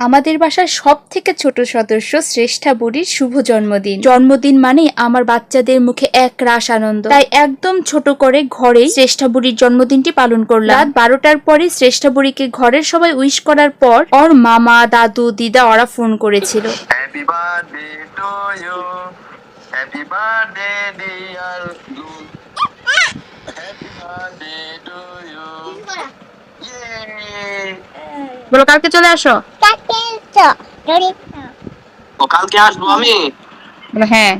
আমাদের বাসার সব থেকে ছোট সদস্য শ্রেষ্ঠা বুড়ির শুভ জন্মদিন। জন্মদিন মানে আমার বাচ্চাদের মুখে এক রাস আনন্দ। তাই একদম ছোট করে ঘরে শ্রেষ্ঠা বুড়ির জন্মদিনটি পালন করলাম। রাত বারোটার পরে শ্রেষ্ঠা বুড়িকে ঘরের সবাই উইশ করার পর ওর মামা দাদু দিদা ওরা ফোন করেছিল। Happy birthday to you. Happy birthday, dear Lou. Happy birthday to you. বলো কালকে চলে আসো। ও কালকে আসব আমি। হ্যাঁ।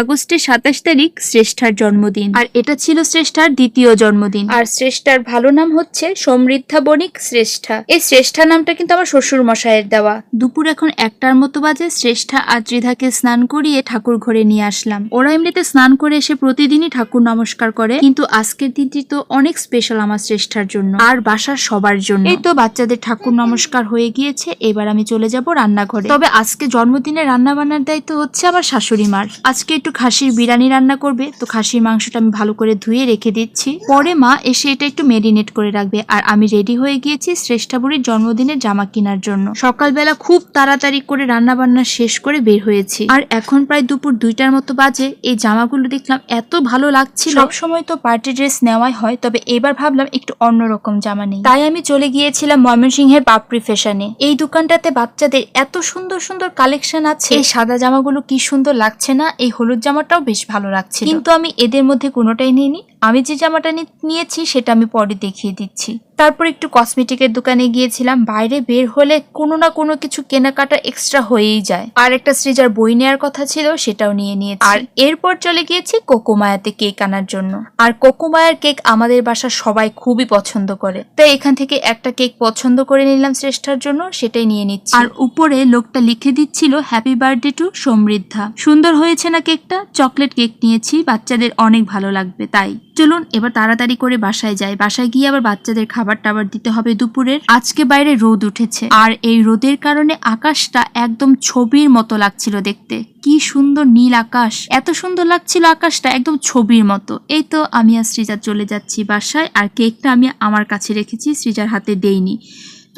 আগস্টের সাতাশ তারিখ শ্রেষ্ঠার জন্মদিন। আর এটা ছিল শ্রেষ্ঠার দ্বিতীয় জন্মদিন। আর শ্রেষ্ঠার ভালো নাম হচ্ছে সমৃদ্ধা বণিক শ্রেষ্ঠা। এই শ্রেষ্ঠা নামটা কিন্তু আমার শ্বশুর মশাইয়ের দেওয়া। দুপুর এখন একটার মতো বাজে শ্রেষ্ঠা আর ত্রিধাকে স্নান করিয়ে ঠাকুর ঘরে নিয়ে আসলাম। ওরা এমনিতে স্নান করে এসে প্রতিদিনই ঠাকুর নমস্কার করে কিন্তু আজকের দিনটি তো অনেক স্পেশাল আমার শ্রেষ্ঠার জন্য আর বাসার সবার জন্য। এই তো বাচ্চাদের ঠাকুর নমস্কার হয়ে গিয়েছে এবার আমি চলে যাব রান্নাঘরে। তবে আজকে জন্মদিনে রান্না বান্নার দায়িত্ব হচ্ছে আমার শাশুড়ি মার। আজকে একটু খাসির বিরিয়ানি রান্না করবে, তো খাসির মাংসটা আমি ভালো করে ধুয়ে রেখে দিচ্ছি। পরে মা এসে এটা একটু মেরিনেট করে রাখবে। আর আমি রেডি হয়ে গিয়েছি শ্রেষ্ঠাবুড়ির জন্মদিনের জামা কেনার জন্য। সকালবেলা খুব তাড়াতাড়ি করে রান্না বান্না শেষ করে বের হয়েছি। আর এখন প্রায় দুপুর দুইটার মতো বাজে। এই জামাগুলো দেখলাম এত ভালো লাগছিল। সব সময় তো পার্টি ড্রেস নেওয়াই হয়, তবে এবার ভাবলাম একটু অন্যরকম জামা নেই। তাই আমি চলে গিয়েছিলাম ময়মনসিংহের পাপড়ি ফ্যাশনে এই দোকানটাতে বাচ্চাদের এত সুন্দর সুন্দর কালেকশন আছে। এই সাদা জামাগুলো কি সুন্দর লাগছে না? এই হলুদ জামাটাও বেশ ভালো লাগছে কিন্তু আমি এদের মধ্যে কোনোটাই নিইনি। আমি যে জামাটা নিয়েছি সেটা আমি পরে দেখিয়ে দিচ্ছি। তারপর একটু কসমেটিকের দোকানে গিয়েছিলাম, বাইরে বের হলে কোনো না কোনো কিছু কেনাকাটা এক্সট্রা হয়েই যায়। আর একটা সৃজার বই নেওয়ার কথা ছিল সেটাও নিয়ে নিয়েছি। আর এরপর চলে গিয়েছি কোকোমায়াতে কেক আনার জন্য। আর কোকোমায়ার কেক আমাদের বাসা সবাই খুবই পছন্দ করে। তাই এখান থেকে একটা কেক পছন্দ করে নিলাম শ্রেষ্ঠার জন্য, সেটাই নিয়ে নিচ্ছি। আর উপরে লোকটা লিখে দিচ্ছিল হ্যাপি বার্থডে টু সমৃদ্ধা। সুন্দর হয়েছে না কেকটা? চকলেট কেক নিয়েছি, বাচ্চাদের অনেক ভালো লাগবে, তাই। চলুন, এবার তাড়াতাড়ি করে বাসায় যাই। বাসায় গিয়ে আবার বাচ্চাদের খাবার টাবার দিতে হবে। দুপুরের আজকে বাইরে রোদ উঠেছে। আর এই রোদের কারণে আকাশটা একদম ছবির মতো লাগছিল দেখতে। কি সুন্দর নীল আকাশ। এত সুন্দর লাগছিল আকাশটা একদম ছবির মতো। এই তো আমি আর সৃজা চলে যাচ্ছি বাসায়। আর কেকটা আমি আমার কাছে রেখেছি, সৃজার হাতে দেইনি।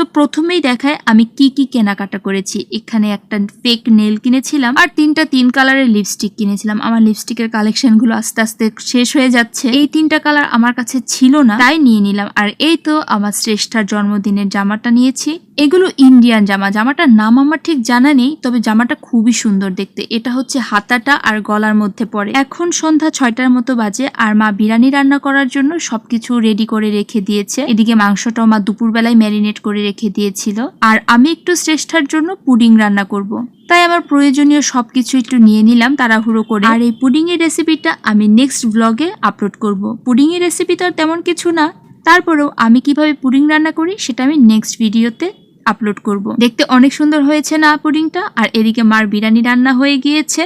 তো প্রথমেই দেখায় আমি কি কি কেনাকাটা করেছি। এখানে একটা ফেক নেল কিনেছিলাম আর তিনটা তিন কালারের লিপস্টিক কিনেছিলাম। আমার লিপস্টিকের কালেকশনগুলো আস্তে আস্তে শেষ হয়ে যাচ্ছে। এই তিনটা কালার আমার কাছে ছিল না, তাই নিয়ে নিলাম। আর এই তো আমার শ্রেষ্ঠার জন্মদিনের জামাটা নিয়েছি। এগুলো ইন্ডিয়ান জামা, জামাটার নাম আমার ঠিক জানা নেই, তবে জামাটা খুবই সুন্দর দেখতে। এটা হচ্ছে হাতাটা আর গলার মধ্যে পড়ে। এখন সন্ধ্যা ছয়টার মতো বাজে আর মা বিরিয়ানি রান্না করার জন্য সবকিছু রেডি করে রেখে দিয়েছে। এদিকে মাংসটাও মা দুপুরবেলায় ম্যারিনেট করে রেখে দিয়েছিল। আর আমি একটু শ্রেষ্ঠার জন্য পুডিং রান্না করব। তাই আমার প্রয়োজনীয় সব কিছু একটু নিয়ে নিলাম তাড়াহুড়ো করে। আর এই পুডিং এর রেসিপিটা আমি নেক্সট ব্লগে আপলোড করব। পুডিং এর রেসিপি তো তেমন কিছু না। তারপরেও আমি কীভাবে পুডিং রান্না করি সেটা আমি নেক্সট ভিডিওতে আপলোড করব। দেখতে অনেক সুন্দর হয়েছে না পুডিংটা? আর এদিকে মার বিরিয়ানি রান্না হয়ে গিয়েছে।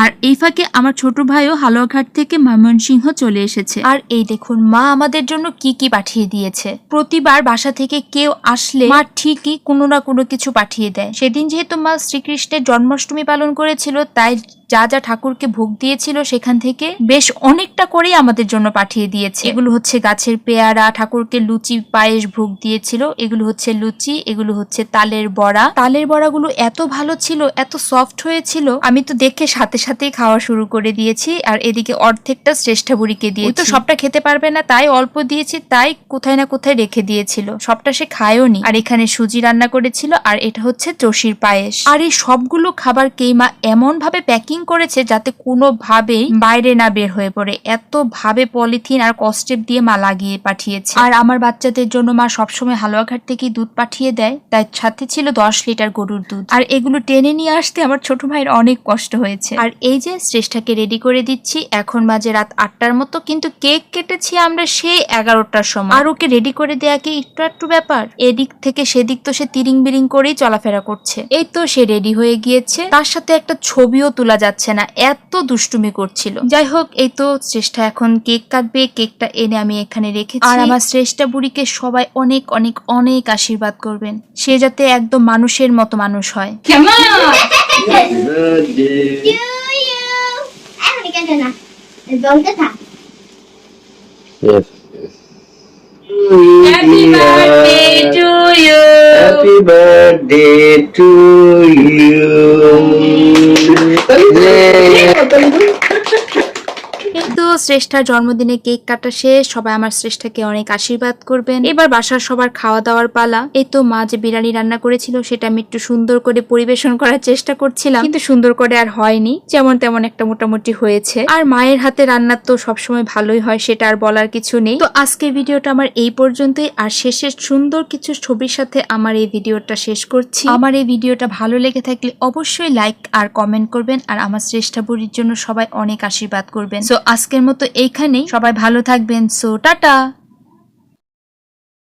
আর এই ফাঁকে আমার ছোট ভাইও হালুয়াঘাট থেকে ময়মনসিংহ চলে এসেছে। আর এই দেখুন, মা আমাদের জন্য কি কি পাঠিয়ে দিয়েছে। প্রতিবার বাসা থেকে কেউ আসলে মা ঠিকই কোনো না কোনো কিছু পাঠিয়ে দেয়। সেদিন যেহেতু মা শ্রীকৃষ্ণের জন্মাষ্টমী পালন করেছিল, তাই যা যা ঠাকুরকে ভোগ দিয়েছিল সেখান থেকে বেশ অনেকটা করেই আমাদের জন্য পাঠিয়ে দিয়েছে। এগুলো হচ্ছে গাছের পেয়ারা ঠাকুরকে লুচি পায়েস ভোগ দিয়েছিল। এগুলো হচ্ছে লুচি এগুলো হচ্ছে তালের বড়া। তালের বড়াগুলো এত ভালো ছিল এত সফট হয়েছিল আমি তো দেখে সাথে সাথেই খাওয়া শুরু করে দিয়েছি। আর এদিকে অর্ধেকটা শ্রেষ্ঠা বুড়িকে দিয়ে তো সবটা খেতে পারবে না তাই অল্প দিয়েছি তাই কোথায় না কোথায় রেখে দিয়েছিল। সবটা সে খায়ও নি। আর এখানে সুজি রান্না করেছিল আর এটা হচ্ছে চষির পায়েস। আর এই সবগুলো খাবার কেইমা এমন ভাবে প্যাকিং করেছে যাতে কোনোভাবেই বাইরে না বের হয়ে পড়ে। এত ভাবে পলিথিন আর কস্টেপ দিয়ে মা লাগিয়ে পাঠিয়েছে। আর আমার বাচ্চাদের জন্য মা সবসময় হালুয়াঘাট থেকে দুধ পাঠিয়ে দেয়। তাই সাথে ছিল দশ লিটার গরুর দুধ। আর এগুলো টেনে নিয়ে আসতে আমার ছোট ভাইয়ের অনেক কষ্ট হয়েছে। আর এই যে শ্রেষ্ঠাকে রেডি করে দিচ্ছি, এখন বাজে রাত আটটার মতো কিন্তু কেক কেটেছি আমরা সেই এগারোটার সময়। আর ওকে রেডি করে দেয়া কি একটু একটু ব্যাপার? এদিক থেকে সেদিক তো সে তিরিং বিরিং করেই চলাফেরা করছে। এই তো সে রেডি হয়ে গিয়েছে। তার সাথে একটা ছবিও তোলা যাচ্ছে না এত দুষ্টুমি করছিল যাই হোক এই তো শ্রেষ্ঠা এখন কেক কাটবে কেকটা এনে আমি এখানে রেখেছি আর আমার শ্রেষ্ঠা বুড়িকে সবাই অনেক অনেক অনেক আশীর্বাদ করবেন সে যাতে একদম মানুষের মতো মানুষ হয় Happy birthday. Happy to you. কিন্তু শ্রেষ্ঠার জন্মদিনে কেক কাটা শেষ, সবাই আমার শ্রেষ্ঠাকে অনেক আশীর্বাদ করবেন। এবার বাসার সবার খাওয়া দাওয়ার পালা। এই তো মা যে বিরিয়ানি রান্না করেছিল, সেটা আমি একটু সুন্দর করে পরিবেশন করার চেষ্টা করছিলাম। কিন্তু সুন্দর করে আর হয়নি, যেমন তেমন একটা মোটামুটি হয়েছে। আর মায়ের হাতে রান্নার তো সবসময় ভালোই হয়, সেটা আর বলার কিছু নেই। তো আজকের ভিডিওটা আমার এই পর্যন্তই, আর শেষের সুন্দর কিছু ছবির সাথে আমার এই ভিডিওটা শেষ করছি। আমার এই ভিডিওটা ভালো লেগে থাকলে অবশ্যই লাইক আর কমেন্ট করবেন, আর আমার শ্রেষ্ঠা বুড়ির জন্য সবাই অনেক আশীর্বাদ করবেন। সো আজকের মতো এইখানেই সবাই ভালো থাকবেন। So tata!